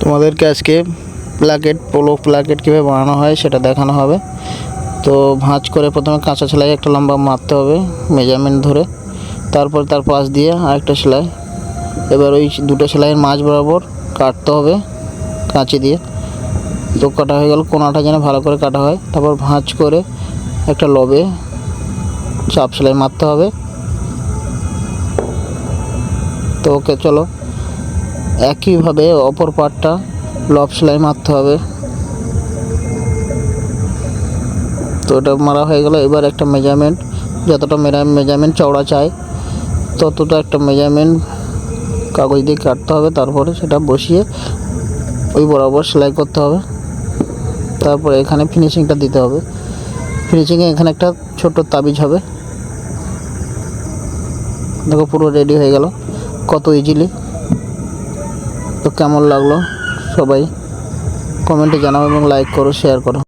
তোমাদেরকে আজকে placket, polo placket কীভাবে বানানো হয় সেটা দেখানো হবে। তো ভাঁজ করে প্রথমে কাঁচা সেলাই একটা লম্বা মারতে হবে মেজারমেন্ট ধরে। তারপর তার পাশ দিয়ে আরেকটা সেলাই। এবার ওই দুটো সেলাইয়ের মাঝ বরাবর কাটতে হবে কাঁচি দিয়ে। তো কাটা হয়ে গেল, কোনাটা যেন ভালো করে কাটা হয়। তারপর ভাঁজ করে একটা লবে চাপ সেলাই মারতে হবে। তো ওকে চলো একইভাবে অপর পার্টটা লব সেলাই মারতে হবে। তো এটা মারা হয়ে গেল। এবার একটা মেজারমেন্ট যতটা মেজারমেন্ট চওড়া চাই, ততটা একটা মেজারমেন্ট কাগজ দিয়ে কাটতে হবে। তারপরে সেটা বসিয়ে ওই বরাবর সেলাই করতে হবে। তারপরে এখানে ফিনিশিংটা দিতে হবে। ফিনিশিংয়ে এখানে একটা ছোট তাবিজ হবে। দেখো পুরো রেডি হয়ে গেল। কত ইজিলি তো কেমন লাগল? সবাই কমেন্টে জানাও এবং লাইক করো শেয়ার করো।